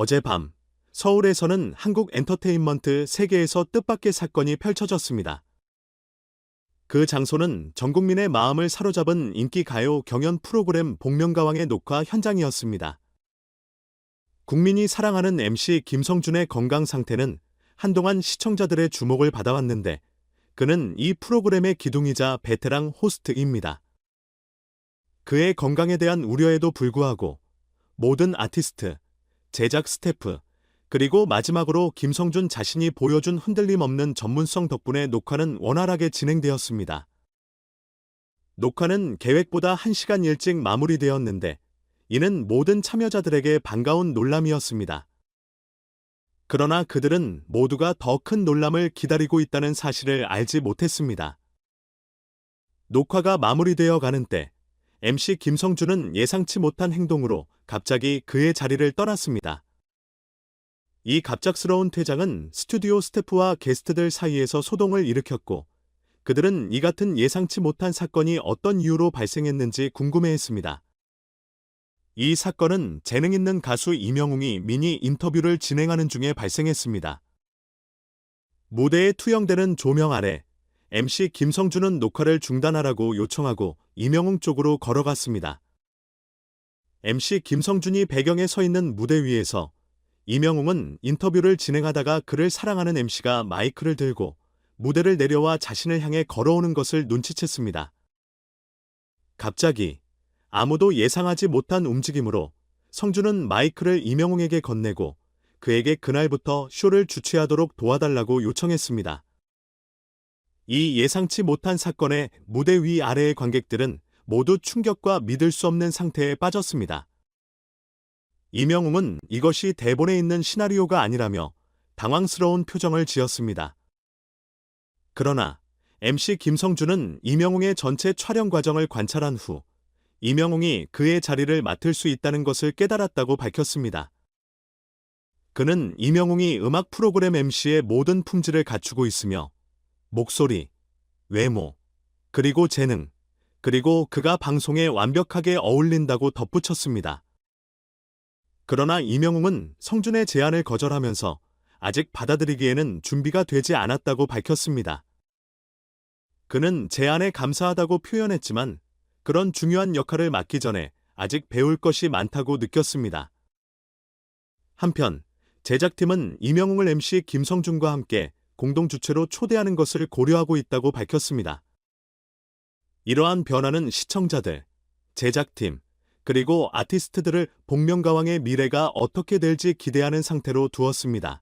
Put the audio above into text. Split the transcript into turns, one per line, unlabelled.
어젯밤 서울에서는 한국 엔터테인먼트 세계에서 뜻밖의 사건이 펼쳐졌습니다. 그 장소는 전 국민의 마음을 사로잡은 인기 가요 경연 프로그램 복면가왕의 녹화 현장이었습니다. 국민이 사랑하는 MC 김성준의 건강 상태는 한동안 시청자들의 주목을 받아왔는데 그는 이 프로그램의 기둥이자 베테랑 호스트입니다. 그의 건강에 대한 우려에도 불구하고 모든 아티스트, 제작 스태프, 그리고 마지막으로 김성준 자신이 보여준 흔들림 없는 전문성 덕분에 녹화는 원활하게 진행되었습니다. 녹화는 계획보다 1시간 일찍 마무리되었는데 이는 모든 참여자들에게 반가운 놀람이었습니다. 그러나 그들은 모두가 더 큰 놀람을 기다리고 있다는 사실을 알지 못했습니다. 녹화가 마무리되어 가는 때 MC 김성준은 예상치 못한 행동으로 갑자기 그의 자리를 떠났습니다. 이 갑작스러운 퇴장은 스튜디오 스태프와 게스트들 사이에서 소동을 일으켰고 그들은 이 같은 예상치 못한 사건이 어떤 이유로 발생했는지 궁금해했습니다. 이 사건은 재능 있는 가수 이명웅이 미니 인터뷰를 진행하는 중에 발생했습니다. 무대에 투영되는 조명 아래 MC 김성준은 녹화를 중단하라고 요청하고 이명웅 쪽으로 걸어갔습니다. MC 김성준이 배경에 서 있는 무대 위에서 이명웅은 인터뷰를 진행하다가 그를 사랑하는 MC가 마이크를 들고 무대를 내려와 자신을 향해 걸어오는 것을 눈치챘습니다. 갑자기 아무도 예상하지 못한 움직임으로 성준은 마이크를 이명웅에게 건네고 그에게 그날부터 쇼를 주최하도록 도와달라고 요청했습니다. 이 예상치 못한 사건에 무대 위 아래의 관객들은 모두 충격과 믿을 수 없는 상태에 빠졌습니다. 이명웅은 이것이 대본에 있는 시나리오가 아니라며 당황스러운 표정을 지었습니다. 그러나 MC 김성준은 이명웅의 전체 촬영 과정을 관찰한 후 이명웅이 그의 자리를 맡을 수 있다는 것을 깨달았다고 밝혔습니다. 그는 이명웅이 음악 프로그램 MC의 모든 품질을 갖추고 있으며 목소리, 외모, 그리고 재능, 그리고 그가 방송에 완벽하게 어울린다고 덧붙였습니다. 그러나 이명웅은 성준의 제안을 거절하면서 아직 받아들이기에는 준비가 되지 않았다고 밝혔습니다. 그는 제안에 감사하다고 표현했지만 그런 중요한 역할을 맡기 전에 아직 배울 것이 많다고 느꼈습니다. 한편 제작팀은 이명웅을 MC 김성준과 함께 공동 주최로 초대하는 것을 고려하고 있다고 밝혔습니다. 이러한 변화는 시청자들, 제작팀, 그리고 아티스트들을 복면가왕의 미래가 어떻게 될지 기대하는 상태로 두었습니다.